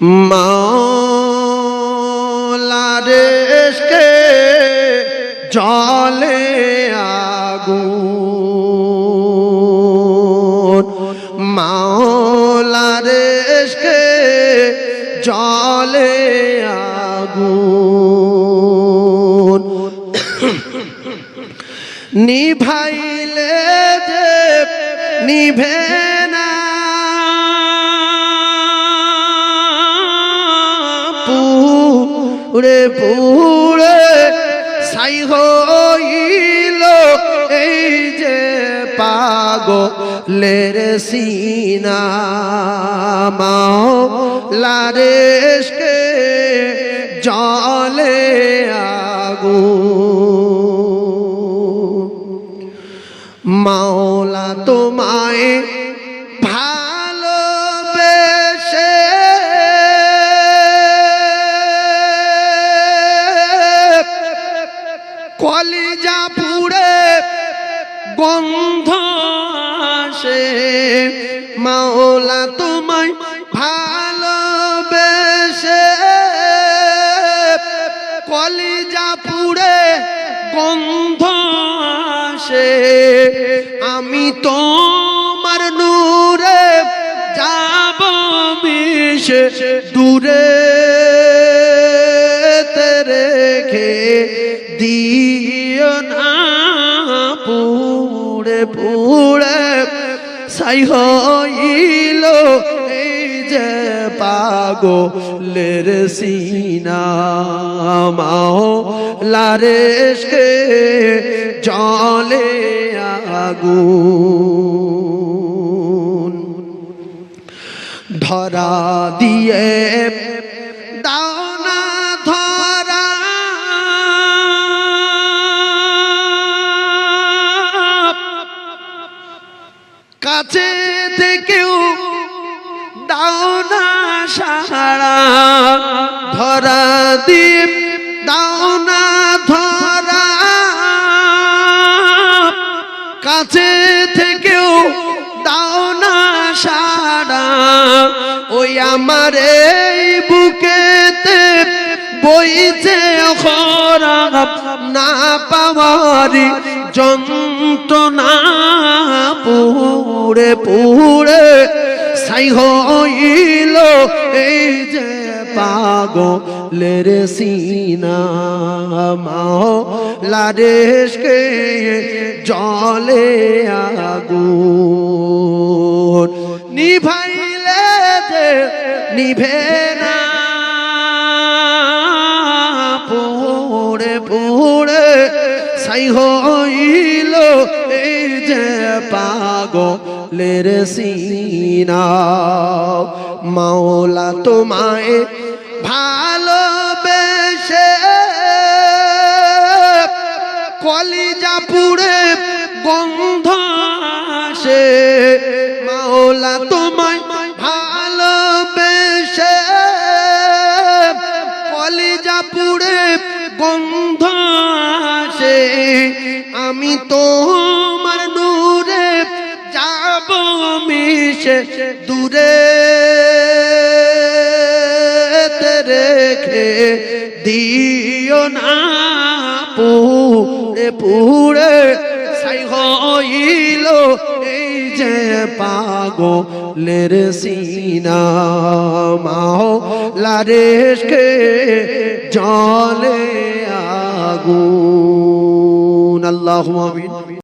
মাওলারেশকে জলে আগুন। মাওলারেশকে জলে আগুন। নিভাইলে যে নিভে না পুরে পুরে সাই হইল। এই যে পাগলের সিনা মাও লারেশকে জলে আগু। মাওলা তোমায় ভালোবেসে গন্ধ আসে। মাওলা তোমায় ভালোবেসে। কলিজা পুড়ে গন্ধ আসে। আমি তোমার নূরে যাব মিশে। দূরে রেখে দিও না। পুড়ে সাই হইল যে পাগলের সিনা। মাও লারেশকে জলে আগুন ধরা দিয়ে দাও কাছে থেকেও দাও না সারা। ধরা দীপ, দাও না ধরা। কাছে থেকেও দাও না সারা। ওই আমার এই বুকেতে বইছে খরা। না পাওয়ারি যন্ত্রণা। পুরে পুরে সাই হইল এই যে পাগলের সিনা। মাও লারেশকে জলে আগুন নিভাইলে যে নিভে না। পুড়ে পুড়ে, সাই হইল এই যে পাগলের সিনা, মাওলা তোমায় ভালোবেসে। কলিজা পুড়ে গন্ধ আসে, মাওলা তোমায় ভালোবেসে। কলিজা পুড়ে গন্ধ আসে, আমি তোমার মিশে দূরে রেখে দিও না পুরে পুরে হইল এই যে পাগলের সিনা। মাও লারেশকে জলে আগুন। আল্লাহ আমিন।